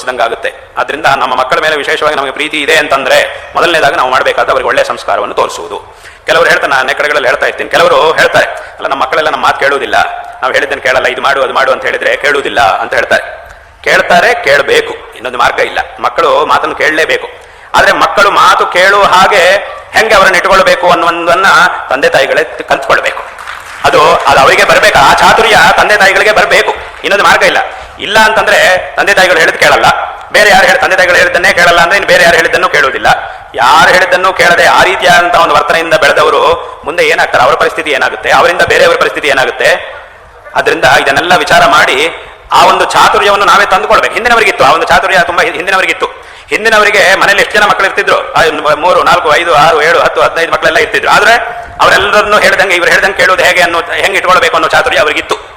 ತೋರಿಸಿದಂಗಾಗುತ್ತೆ. ಅದರಿಂದ ನಮ್ಮ ಮಕ್ಕಳ ಮೇಲೆ ವಿಶೇಷವಾಗಿ ನಮಗೆ ಪ್ರೀತಿ ಇದೆ ಅಂತಂದ್ರೆ ಮೊದಲನೇದಾಗಿ ನಾವು ಮಾಡಬೇಕಾದ ಅವರಿಗೆ ಒಳ್ಳೆಯ ಸಂಸ್ಕಾರವನ್ನು ತೋರಿಸುವುದು. ಕೆಲವರು ಹೇಳ್ತಾರೆ, ನಾನು ಕಡೆಗಳಲ್ಲಿ ಹೇಳ್ತಾ ಇರ್ತೀನಿ. ಕೆಲವರು ಹೇಳ್ತಾರೆ, ಅಲ್ಲ, ನಮ್ಮ ಮಕ್ಕಳೆಲ್ಲ ನಮ್ಮ ಮಾತು ಕೇಳುವುದಿಲ್ಲ. ನಾವು ಹೇಳಿದ್ದನ್ನು ಕೇಳಲ್ಲ, ಇದು ಮಾಡು, ಅದು ಮಾಡು ಅಂತ ಹೇಳಿದ್ರೆ ಕೇಳುವುದಿಲ್ಲ ಅಂತ ಹೇಳ್ತಾರೆ. ಕೇಳ್ತಾರೆ, ಕೇಳಬೇಕು. ಇನ್ನೊಂದು ಮಾರ್ಗ ಇಲ್ಲ. ಮಕ್ಕಳು ಮಾತನ್ನು ಕೇಳಲೇಬೇಕು. ಆದರೆ ಮಕ್ಕಳು ಮಾತು ಕೇಳುವ ಹಾಗೆ ಹೆಂಗೆ ಅವರನ್ನು ಇಟ್ಕೊಳ್ಬೇಕು ಅನ್ನುವುದನ್ನ ತಂದೆ ತಾಯಿಗಳೇ ಕಲ್ತ್ಕೊಳ್ಬೇಕು. ಅದು ಅದು ಅವರಿಗೆ ಬರಬೇಕು? ಆ ಚಾತುರ್ಯ ತಂದೆ ತಾಯಿಗಳಿಗೆ ಬರಬೇಕು. ಇನ್ನೊಂದು ಮಾರ್ಗ ಇಲ್ಲ. ಇಲ್ಲ ಅಂತಂದ್ರೆ ತಂದೆ ತಾಯಿಗಳು ಹೇಳಿದ್ ಕೇಳಲ್ಲ. ಬೇರೆ ಯಾರು ಹೇಳಿ ತಂದೆ ತಾಯಿಗಳು ಹೇಳಿದ್ದನ್ನೇ ಕೇಳಲ್ಲ ಅಂದ್ರೆ ಇನ್ನು ಬೇರೆ ಯಾರು ಹೇಳಿದ್ದನ್ನು ಕೇಳುವುದಿಲ್ಲ. ಯಾರು ಹೇಳಿದ್ದನ್ನು ಕೇಳದೆ ಆ ರೀತಿಯಾದಂತಹ ಒಂದು ವರ್ತನೆಯಿಂದ ಬೆಳೆದವರು ಮುಂದೆ ಏನಾಗ್ತಾರೆ? ಅವರ ಪರಿಸ್ಥಿತಿ ಏನಾಗುತ್ತೆ? ಅವರಿಂದ ಬೇರೆಯವರ ಪರಿಸ್ಥಿತಿ ಏನಾಗುತ್ತೆ? ಅದರಿಂದ ಇದನ್ನೆಲ್ಲ ವಿಚಾರ ಮಾಡಿ ಆ ಒಂದು ಚಾತುರ್ಯವನ್ನು ನಾವೇ ತಂದುಕೊಳ್ಬೇಕು. ಹಿಂದಿನವರಿಗಿತ್ತು. ಆ ಒಂದು ಚಾತುರ್ಯ ತುಂಬಾ ಹಿಂದಿನವರಿಗಿತ್ತು. ಹಿಂದಿನವರಿಗೆ ಮನೇಲಿ ಎಷ್ಟು ಜನ ಮಕ್ಕಳು ಇರ್ತಿದ್ರು? ಮೂರು, ನಾಲ್ಕು, ಐದು, ಆರು, ಏಳು, ಹತ್ತು, ಹದಿನೈದು ಮಕ್ಕಳೆಲ್ಲ ಇರ್ತಿದ್ರು. ಆದ್ರೆ ಅವರೆಲ್ಲರನ್ನು ಹೇಳ್ದಂಗೆ, ಇವ್ರು ಹೇಳ್ದಂಗೆ ಕೇಳುವುದು ಹೇಗೆ ಅನ್ನೋ ಹೆಂಗೆ ಇಟ್ಕೊಳ್ಬೇಕು ಅನ್ನೋ ಚಾತುರ್ಯ ಅವರಿಗಿತ್ತು.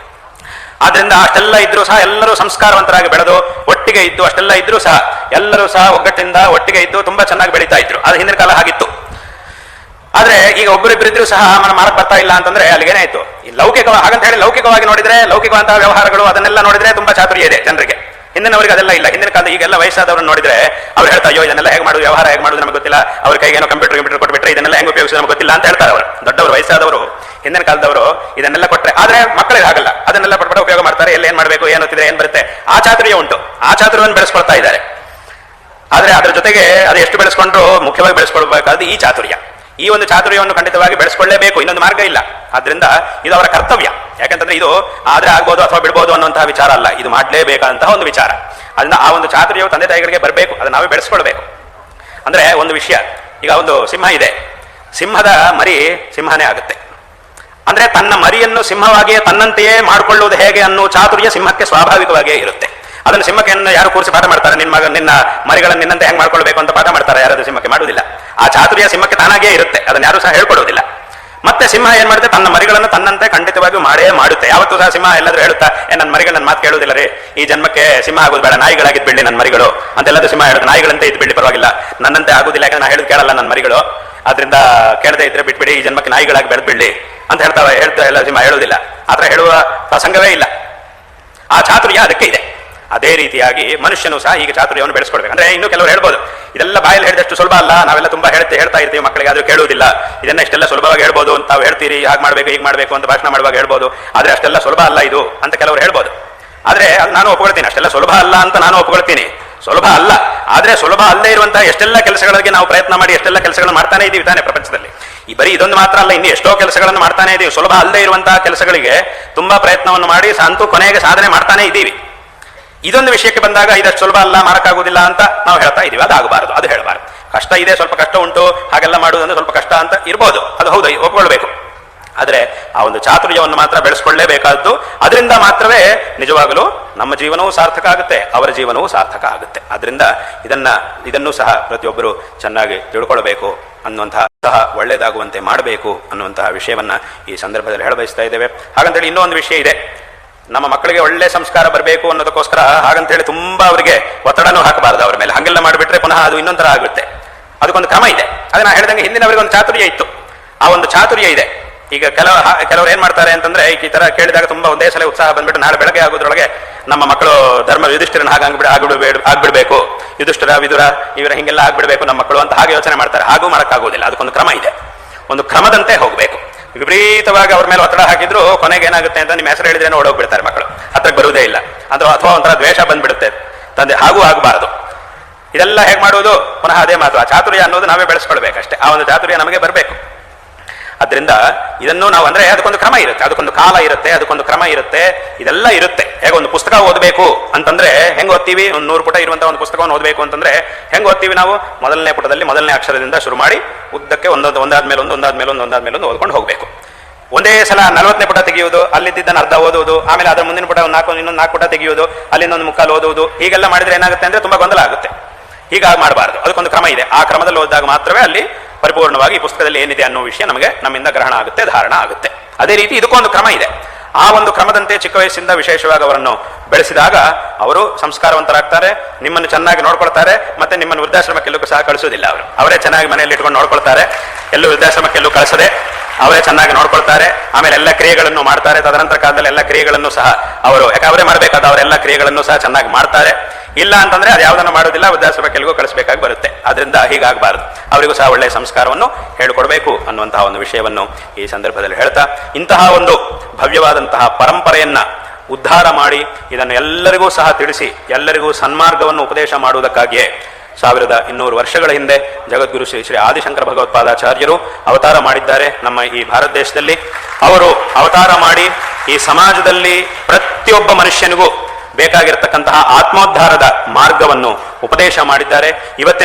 ಆದ್ರಿಂದ ಅಷ್ಟೆಲ್ಲ ಇದ್ರೂ ಸಹ ಎಲ್ಲರೂ ಸಂಸ್ಕಾರವಂತರಾಗಿ ಬೆಳೆದು ಒಟ್ಟಿಗೆ ಇದ್ದು ಅಷ್ಟೆಲ್ಲ ಇದ್ರೂ ಸಹ ಎಲ್ಲರೂ ಸಹ ಒಗ್ಗಟ್ಟಿಂದ ಒಟ್ಟಿಗೆ ಇದ್ದು ತುಂಬಾ ಚೆನ್ನಾಗಿ ಬೆಳೀತಾ ಇದ್ರು. ಅದು ಹಿಂದಿನ ಕಾಲ ಆಗಿತ್ತು ಆದ್ರೆ ಈಗ ಒಬ್ಬರಿಬ್ಬರಿದ್ರು ಸಹ ಮನ ಮಾರಕ್ ಬರ್ತಾ ಇಲ್ಲ ಅಂತಂದ್ರೆ ಅಲ್ಲಿಗೇನಾಯ್ತು ಈ ಲೌಕಿಕ ಹಾಗಂತ ಹೇಳಿ ಲೌಕಿಕವಾಗಿ ನೋಡಿದ್ರೆ ಲೌಕಿಕವಂತಹ ವ್ಯವಹಾರಗಳು ಅದನ್ನೆಲ್ಲ ನೋಡಿದ್ರೆ ತುಂಬಾ ಚಾತುರ್ಯ ಇದೆ ಜನರಿಗೆ. ಹಿಂದಿನವರಿಗೆ ಅದೆಲ್ಲ ಇಲ್ಲ. ಹಿಂದಿನ ಕಾಲದ ಈಗೆಲ್ಲ ವಯಸ್ಸಾದವ್ರನ್ನ ನೋಡಿದ್ರೆ ಅವ್ರು ಹೇಳ್ತಾ ಅಯ್ಯೋ, ಇದನ್ನೆಲ್ಲ ಹೇಗೆ ಮಾಡೋದು? ವ್ಯವಹಾರ ಹೇಗೆ ಮಾಡೋದು ನಮಗೆ ಗೊತ್ತಿಲ್ಲ. ಅವ್ರ ಕೈಗೆ ಏನೋ ಕಂಪ್ಯೂಟರ್ ಕಂಪ್ಯೂಟರ್ ಕೊಟ್ಬಿಟ್ರೆ ಇದನ್ನೆಲ್ಲ ಹೆಂಗೆ ಉಪಯೋಗಿಸೋದು ನಮಗೆ ಗೊತ್ತಿಲ್ಲ ಅಂತ ಹೇಳ್ತಾರೆ ಅವರು. ದೊಡ್ಡವರು, ವಯಸ್ಸಾದವರು, ಹಿಂದಿನ ಕಾಲದವರು ಇದನ್ನೆಲ್ಲ ಕೊಟ್ಟರೆ ಆದ್ರೆ ಮಕ್ಕಳಿಗೆ ಆಗಲ್ಲ ಅದನ್ನೆಲ್ಲ ಪಟ್ಪಟ ಉಪಯೋಗ ಮಾಡ್ತಾರೆ, ಎಲ್ಲ ಏನು ಮಾಡಬೇಕು, ಏನು ಓದ್ತಿದ್ರೆ, ಏನು ಬರುತ್ತೆ. ಆ ಚಾತುರ್ಯ ಉಂಟು. ಆ ಚಾತುರ್ಯವನ್ನು ಬೆಳೆಸ್ಕೊಳ್ತಾ ಇದ್ದಾರೆ. ಆದ್ರೆ ಅದರ ಜೊತೆಗೆ ಅದು ಎಷ್ಟು ಬೆಳೆಸ್ಕೊಂಡ್ರು, ಮುಖ್ಯವಾಗಿ ಬೆಳೆಸ್ಕೊಳ್ಬೇಕಾದ ಈ ಚಾತುರ್ಯ. ಈ ಒಂದು ಚಾತುರ್ಯವನ್ನು ಖಂಡಿತವಾಗಿ ಬೆಳೆಸ್ಕೊಳ್ಳೇಬೇಕು, ಇನ್ನೊಂದು ಮಾರ್ಗ ಇಲ್ಲ. ಆದ್ರಿಂದ ಇದು ಅವರ ಕರ್ತವ್ಯ. ಯಾಕಂತಂದ್ರೆ ಇದು ಆದ್ರೆ ಆಗ್ಬೋದು ಅಥವಾ ಬಿಡ್ಬೋದು ಅನ್ನುವಂತಹ ವಿಚಾರ ಅಲ್ಲ. ಇದು ಮಾಡಲೇಬೇಕಾದಂತಹ ಒಂದು ವಿಚಾರ. ಅದನ್ನ ಆ ಒಂದು ಚಾತುರ್ಯವು ತಂದೆ ತಾಯಿಗಳಿಗೆ ಬರಬೇಕು, ಅದನ್ನ ನಾವೇ ಬೆಳೆಸ್ಕೊಳ್ಬೇಕು. ಅಂದ್ರೆ ಒಂದು ವಿಷಯ. ಈಗ ಒಂದು ಸಿಂಹ ಇದೆ. ಸಿಂಹದ ಮರಿ ಸಿಂಹನೇ ಆಗುತ್ತೆ. ಅಂದ್ರೆ ತನ್ನ ಮರಿಯನ್ನು ಸಿಂಹವಾಗಿಯೇ ತನ್ನಂತೆಯೇ ಮಾಡಿಕೊಳ್ಳುವುದು ಹೇಗೆ ಅನ್ನೋ ಚಾತುರ್ಯ ಸಿಂಹಕ್ಕೆ ಸ್ವಾಭಾವಿಕವಾಗಿಯೇ ಇರುತ್ತೆ. ಅದನ್ನು ಸಿಂಹಕ್ಕೆ ಏನು ಯಾರು ಕೂರಿಸಿ ಪಾಠ ಮಾಡ್ತಾರೆ? ನಿನ್ನ ಮಗ ನಿನ್ನ ಮರಿಗಳನ್ನು ನಿನ್ನಂತೆ ಹೆಂಗ್ ಮಾಡ್ಕೊಳ್ಬೇಕು ಅಂತ ಪಾಠ ಮಾಡ್ತಾರೆ? ಯಾರಾದ್ರೂ ಸಿಂಹಕ್ಕೆ ಮಾಡುವುದಿಲ್ಲ. ಆ ಚಾತುರ್ಯ ಸಿಂಹಕ್ಕೆ ತಾನಾಗೇ ಇರುತ್ತೆ. ಅದನ್ನು ಯಾರು ಸಹ ಹೇಳ್ಕೊಡೋದಿಲ್ಲ ಮತ್ತೆ ಸಿಂಹ ಏನ್ ಮಾಡುತ್ತೆ? ತನ್ನ ಮರಿಗಳನ್ನು ತನ್ನಂತೆ ಖಂಡಿತವಾಗಿಯೂ ಮಾಡೇ ಮಾಡುತ್ತೆ. ಯಾವತ್ತೂ ಸಹ ಸಿಂಹ ಎಲ್ಲಾದ್ರೂ ಹೇಳುತ್ತಾ, ಏ ನನ್ನ ಮರಿಗಳು ನನ್ನ ಮಾತು ಕೇಳುವುದಿಲ್ಲ ರೀ. ಈ ಜನ್ಮಕ್ಕೆ ಸಿಂಹ ಆಗೋದು ಬೇಡ. ನಾಯಿಗಳಾಗಿದ್ದು ಬಿಡ್ಲಿ ನನ್ನ ಮರಿಗಳು. ಅಂತೆಲ್ಲದೂ ಸಿಂಹ ಹೇಳುತ್ತೆ, ನಾಯಿಗಳಂತೆ ಇದ್ದು ಬಿಡ್ಲಿ, ಪರವಾಗಿಲ್ಲ. ನನ್ನಂತೆ ಆಗುದಿಲ್ಲ, ಯಾಕಂದ್ರೆ ನಾ ಹೇಳುದು ಕೇಳಲ್ಲ ನನ್ನ ಮರಿಗಳು. ಅದರಿಂದ ಕೇಳದೆ ಇದ್ರೆ ಬಿಟ್ಬಿಡಿ, ಈ ಜನ್ಮಕ್ಕೆ ನಾಯಿಗಳಾಗಿ ಬೆಳೆದ್ ಬಿಡ್ಲಿ ಅಂತ ಹೇಳ್ತಾವ ಹೇಳ್ತಾ ಎಲ್ಲ ಸಿಂಹ ಹೇಳುವುದಿಲ್ಲ. ಆತರ ಹೇಳುವ ಪ್ರಸಂಗವೇ ಇಲ್ಲ. ಆ ಚಾತುರ್ಯ ಅದಕ್ಕೆ ಇದೆ. ಅದೇ ರೀತಿಯಾಗಿ ಮನುಷ್ಯನು ಸಹ ಈಗ ಚಾತುರ್ಯವನ್ನು ಬೆಳೆಸ್ಕೊಳ್ಬೇಕು ಅಂದ್ರೆ ಇನ್ನು ಕೆಲವರು ಹೇಳ್ಬೋದು, ಇದೆಲ್ಲ ಬಾಯಲ್ಲಿ ಹೇಳಿದಷ್ಟು ಸುಲಭ ಅಲ್ಲ, ನಾವೆಲ್ಲ ತುಂಬಾ ಹೇಳ್ತಾ ಹೇಳ್ತಾ ಇರ್ತೀವಿ ಮಕ್ಕಳಿಗೆ, ಆದ್ರೂ ಕೇಳುವುದಿಲ್ಲ. ಇದನ್ನ ಇಷ್ಟೆಲ್ಲ ಸುಲಭವಾಗಿ ಹೇಳ್ಬೋದು ಅಂತ ತಾವು ಹೇಳ್ತೀರಿ, ಹಾಗೆ ಮಾಡಬೇಕು, ಹೀಗೆ ಮಾಡಬೇಕು ಅಂತ ಭಾಷಣ ಮಾಡುವಾಗ ಹೇಳ್ಬೋದು. ಆದ್ರೆ ಅಷ್ಟೆಲ್ಲ ಸುಲಭ ಅಲ್ಲ ಇದು, ಅಂತ ಕೆಲವರು ಹೇಳ್ಬೋದು. ಆದ್ರೆ ನಾನು ಒಪ್ಕೊಳ್ತೀನಿ, ಅಷ್ಟೆಲ್ಲ ಸುಲಭ ಅಲ್ಲ ಅಂತ ನಾನು ಒಪ್ಕೊಳ್ತೀನಿ. ಸುಲಭ ಅಲ್ಲ. ಆದ್ರೆ ಸುಲಭ ಅಲ್ಲೇ ಇರುವಂತಹ ಎಷ್ಟೆಲ್ಲ ಕೆಲಸಗಳಿಗೆ ನಾವು ಪ್ರಯತ್ನ ಮಾಡಿ, ಎಷ್ಟೆಲ್ಲ ಕೆಲಸಗಳನ್ನು ಮಾಡ್ತಾನೆ ಇದೀವಿ ತಾನೆ ಪ್ರಪಂಚದಲ್ಲಿ. ಈ ಬರೀ ಇದೊಂದು ಮಾತ್ರ ಅಲ್ಲ, ಇನ್ನು ಎಷ್ಟೋ ಕೆಲಸಗಳನ್ನು ಮಾಡ್ತಾನೆ ಇದೀವಿ. ಸುಲಭ ಅಲ್ಲದೆ ಇರುವಂತಹ ಕೆಲಸಗಳಿಗೆ ತುಂಬಾ ಪ್ರಯತ್ನವನ್ನು ಮಾಡಿ ಅಂತೂ ಕೊನೆಗೆ ಸಾಧನೆ ಮಾಡ್ತಾನೆ ಇದ್ದೀವಿ. ಇದೊಂದು ವಿಷಯಕ್ಕೆ ಬಂದಾಗ ಇದಷ್ಟು ಸುಲಭ ಅಲ್ಲ, ಮಾರಕ್ಕಾಗುವುದಿಲ್ಲ ಅಂತ ನಾವು ಹೇಳ್ತಾ ಇದೀವಿ. ಅದು ಆಗಬಾರದು ಅದು ಹೇಳಬಾರದು. ಕಷ್ಟ ಇದೆ, ಸ್ವಲ್ಪ ಕಷ್ಟ ಉಂಟು, ಹಾಗೆಲ್ಲ ಮಾಡುವುದಂದ್ರೆ ಸ್ವಲ್ಪ ಕಷ್ಟ ಅಂತ ಇರ್ಬೋದು. ಅದು ಹೌದು ಒಪ್ಪಿಕೊಳ್ಬೇಕು ಆದರೆ ಆ ಒಂದು ಚಾತುರ್ಯವನ್ನು ಮಾತ್ರ ಬೆಳೆಸ್ಕೊಳ್ಳೇಬೇಕಾದ್ದು. ಅದರಿಂದ ಮಾತ್ರವೇ ನಿಜವಾಗಲೂ ನಮ್ಮ ಜೀವನವೂ ಸಾರ್ಥಕ ಆಗುತ್ತೆ, ಅವರ ಜೀವನವೂ ಸಾರ್ಥಕ ಆಗುತ್ತೆ. ಅದರಿಂದ ಇದನ್ನ, ಇದನ್ನು ಸಹ ಪ್ರತಿಯೊಬ್ಬರು ಚೆನ್ನಾಗಿ ತಿಳ್ಕೊಳ್ಬೇಕು ಅನ್ನುವಂತಹ ಸಹ ಒಳ್ಳೆಯದಾಗುವಂತೆ ಮಾಡಬೇಕು ಅನ್ನುವಂತಹ ವಿಷಯವನ್ನ ಈ ಸಂದರ್ಭದಲ್ಲಿ ಹೇಳಬಯಸ್ತಾ ಇದ್ದೇವೆ. ಹಾಗಂತೇಳಿ ಇನ್ನೊಂದು ವಿಷಯ ಇದೆ. ನಮ್ಮ ಮಕ್ಕಳಿಗೆ ಒಳ್ಳೆ ಸಂಸ್ಕಾರ ಬರಬೇಕು ಅನ್ನೋದಕ್ಕೋಸ್ಕರ ಹಾಗಂತೇಳಿ ತುಂಬಾ ಅವರಿಗೆ ಒತ್ತಡನೂ ಹಾಕಬಾರದು ಅವರ ಮೇಲೆ. ಹಂಗೆಲ್ಲ ಮಾಡಿಬಿಟ್ರೆ ಪುನಃ ಅದು ಇನ್ನೊಂದರ ಆಗುತ್ತೆ. ಅದಕ್ಕೊಂದು ಕ್ರಮ ಇದೆ. ಅದನ್ನ ಹೇಳಿದಂಗೆ ಹಿಂದಿನವರಿಗೆ ಒಂದು ಚಾತುರ್ಯ ಇತ್ತು. ಆ ಒಂದು ಚಾತುರ್ಯ ಇದೆ. ಈಗ ಕೆಲವು ಕೆಲವರು ಏನ್ ಮಾಡ್ತಾರೆ ಅಂತಂದ್ರೆ ಈ ತರ ಕೇಳಿದಾಗ ತುಂಬಾ ಒಂದೇ ಸಲ ಉತ್ಸಾಹ ಬಂದ್ಬಿಟ್ಟು ನಾಳೆ ಬೆಳಗ್ಗೆ ಆಗೋದ್ರೊಳಗೆ ನಮ್ಮ ಮಕ್ಕಳು ಧರ್ಮ ಯುಧಿಷ್ಠಿರನ ಹಾಗೆ ಆಗ್ಬಿಡ, ಆಗ್ಬಿಡ್ಬೇಡ, ಆಗ್ಬಿಡ್ಬೇಕು. ಯುಧಿಷ್ಠಿರ, ವಿದುರ, ಇವರ ಹಿಂಗೆಲ್ಲ ಆಗ್ಬಿಡ್ಬೇಕು ನಮ್ಮ ಮಕ್ಕಳು ಅಂತ ಹಾಗೆ ಯೋಚನೆ ಮಾಡ್ತಾರೆ. ಹಾಗೂ ಮಾಡಕ್ಕಾಗೋದಿಲ್ಲ ಅದಕ್ಕೊಂದು ಕ್ರಮ ಇದೆ. ಒಂದು ಕ್ರಮದಂತೆ ಹೋಗಬೇಕು. ವಿಪರೀತವಾಗಿ ಅವ್ರ ಮೇಲೆ ಒತ್ತಡ ಹಾಕಿದ್ರು, ಕೊನೆಗೆ ಏನಾಗುತ್ತೆ ಅಂತ ನಿಮ್ಮ ಹೆಸರು ಹೇಳಿದ್ರೆ ಓಡೋಗ್ಬಿಡ್ತಾರೆ ಮಕ್ಕಳು. ಹತ್ರಕ್ಕೆ ಬರುವುದೇ ಇಲ್ಲ. ಅದು ಅಥವಾ ಒಂಥರ ದ್ವೇಷ ಬಂದ್ಬಿಡುತ್ತೆ. ತಂದೆ, ಹಾಗೂ ಆಗಬಾರದು. ಇದೆಲ್ಲ ಹೇಗೆ ಮಾಡುವುದು? ಪುನಃ ಅದೇ ಮಾತು, ಆ ಚಾತುರ್ಯ ಅನ್ನೋದು ನಾವೇ ಬೆಳೆಸ್ಕೊಳ್ಬೇಕಷ್ಟೇ. ಆ ಒಂದು ಚಾತುರ್ಯ ನಮಗೆ ಬರಬೇಕು. ಅದರಿಂದ ಇದನ್ನು ನಾವು ಅಂದ್ರೆ ಅದಕ್ಕೊಂದು ಕ್ರಮ ಇರುತ್ತೆ. ಅದಕ್ಕೊಂದು ಕಾಲ ಇರುತ್ತೆ, ಅದಕ್ಕೊಂದು ಕ್ರಮ ಇರುತ್ತೆ. ಇದೆಲ್ಲ ಇರುತ್ತೆ. ಹೇಗೆ ಒಂದು ಪುಸ್ತಕ ಓದಬೇಕು ಅಂತಂದ್ರೆ ಹೆಂಗ್ ಓದ್ತೀವಿ? ಒಂದು ನೂರು ಪುಟ ಇರುವಂತಹ ಒಂದು ಪುಸ್ತಕವನ್ನು ಓದಬೇಕು ಅಂತಂದ್ರೆ ಹೆಂಗ್ ಓದ್ತೀವಿ ನಾವು? ಮೊದಲನೇ ಪುಟದಲ್ಲಿ ಮೊದಲನೇ ಅಕ್ಷರದಿಂದ ಶುರು ಮಾಡಿ ಉದ್ದಕ್ಕೆ ಒಂದೊಂದು, ಒಂದಾದ್ಮೇಲೆ ಒಂದು ಒಂದಾದ್ಮೇಲೆ ಒಂದು ಒಂದಾದ್ಮೇಲೆ ಒಂದು ಓದ್ಕೊಂಡು ಹೋಗಬೇಕು. ಒಂದೇ ಸಲ ನಲವತ್ತನೇ ಪುಟ ತೆಗೆಯುವುದು ಅಲ್ಲಿದ್ದನ್ನು ಅರ್ಧ ಓದುವುದು, ಆಮೇಲೆ ಅದರ ಮುಂದಿನ ಪುಟ ಒಂದು ನಾಲ್ಕು, ಇನ್ನೊಂದು ನಾಲ್ಕು ಪುಟ ತೆಗೆಯುವುದು, ಅಲ್ಲಿಂದ ಒಂದು ಮುಕ್ಕಾಲು ಓದುವುದು, ಹೀಗೆಲ್ಲ ಮಾಡಿದ್ರೆ ಏನಾಗುತ್ತೆ ಅಂದ್ರೆ ತುಂಬಾ ಗೊಂದಲ ಆಗುತ್ತೆ. ಹೀಗಾಗಿ ಮಾಡಬಾರ್ದು. ಅದಕ್ಕೊಂದು ಕ್ರಮ ಇದೆ. ಆ ಕ್ರಮದಲ್ಲಿ ಓದಿದಾಗ ಮಾತ್ರವೇ ಅಲ್ಲಿ ಪರಿಪೂರ್ಣವಾಗಿ ಈ ಪುಸ್ತಕದಲ್ಲಿ ಏನಿದೆ ಅನ್ನೋ ವಿಷಯ ನಮಗೆ ನಮ್ಮಿಂದ ಗ್ರಹಣ ಆಗುತ್ತೆ, ಧಾರಣ ಆಗುತ್ತೆ. ಅದೇ ರೀತಿ ಇದಕ್ಕೊಂದು ಕ್ರಮ ಇದೆ. ಆ ಒಂದು ಕ್ರಮದಂತೆ ಚಿಕ್ಕ ವಯಸ್ಸಿಂದ ವಿಶೇಷವಾಗಿ ಅವರನ್ನು ಬೆಳೆಸಿದಾಗ ಅವರು ಸಂಸ್ಕಾರವಂತರಾಗ್ತಾರೆ, ನಿಮ್ಮನ್ನು ಚೆನ್ನಾಗಿ ನೋಡ್ಕೊಳ್ತಾರೆ, ಮತ್ತೆ ನಿಮ್ಮನ್ನು ವೃದ್ಧಾಶ್ರಮಕ್ಕೆಲ್ಲೂ ಸಹ ಕಳಿಸೋದಿಲ್ಲ ಅವರು. ಅವರೇ ಚೆನ್ನಾಗಿ ಮನೆಯಲ್ಲಿ ಇಟ್ಕೊಂಡು ನೋಡ್ಕೊಳ್ತಾರೆ, ಎಲ್ಲೂ ವೃದ್ಧಾಶ್ರಮಕ್ಕೆಲ್ಲೂ ಕಳಿಸದೆ ಅವರೇ ಚೆನ್ನಾಗಿ ನೋಡ್ಕೊಳ್ತಾರೆ, ಆಮೇಲೆ ಎಲ್ಲ ಕ್ರಿಯೆಗಳನ್ನು ಮಾಡ್ತಾರೆ, ತದನಂತರ ಕಾಲದಲ್ಲಿ ಎಲ್ಲ ಕ್ರಿಯೆಗಳನ್ನು ಸಹ ಅವರು ಯಾಕೆ ಅವರೇ ಮಾಡಬೇಕಾದ ಅವರೆಲ್ಲ ಕ್ರಿಯೆಗಳನ್ನು ಸಹ ಚೆನ್ನಾಗಿ ಮಾಡ್ತಾರೆ. ಇಲ್ಲ ಅಂತಂದ್ರೆ ಅದು ಯಾವುದನ್ನು ಮಾಡೋದಿಲ್ಲ ವೃದ್ಧಾಶ್ರಮಕ್ಕೆ ಎಲ್ಲಿಗೂ ಕಳಿಸಬೇಕಾಗಿ ಬರುತ್ತೆ. ಅದರಿಂದ ಹೀಗಾಗಬಾರದು. ಅವರಿಗೂ ಸಹ ಒಳ್ಳೆಯ ಸಂಸ್ಕಾರವನ್ನು ಹೇಳಿಕೊಡಬೇಕು ಅನ್ನುವಂತಹ ಒಂದು ವಿಷಯವನ್ನು ಈ ಸಂದರ್ಭದಲ್ಲಿ ಹೇಳ್ತಾ, ಇಂತಹ ಒಂದು ಭವ್ಯವಾದಂತಹ ಪರಂಪರೆಯನ್ನ ಉದ್ಧಾರ ಮಾಡಿ ಇದನ್ನು ಎಲ್ಲರಿಗೂ ಸಹ ತಿಳಿಸಿ, ಎಲ್ಲರಿಗೂ ಸನ್ಮಾರ್ಗವನ್ನು ಉಪದೇಶ ಮಾಡುವುದಕ್ಕಾಗಿಯೇ ಸಾವಿರದ ಇನ್ನೂರು ವರ್ಷಗಳ ಹಿಂದೆ ಜಗದ್ಗುರು ಶ್ರೀ ಶ್ರೀ ಆದಿಶಂಕರ ಭಗವತ್ಪಾದಾಚಾರ್ಯರು ಅವತಾರ ಮಾಡಿದ್ದಾರೆ ನಮ್ಮ ಈ ಭಾರತ ದೇಶದಲ್ಲಿ. ಅವರು ಅವತಾರ ಮಾಡಿ ಈ ಸಮಾಜದಲ್ಲಿ ಪ್ರತಿಯೊಬ್ಬ ಮನುಷ್ಯನಿಗೂ ಬೇಕಾಗಿರತಕ್ಕಂತಹ ಆತ್ಮೋದ್ಧಾರದ ಮಾರ್ಗವನ್ನು ಉಪದೇಶ ಮಾಡಿದ್ದಾರೆ. ಇವತ್ತಿನ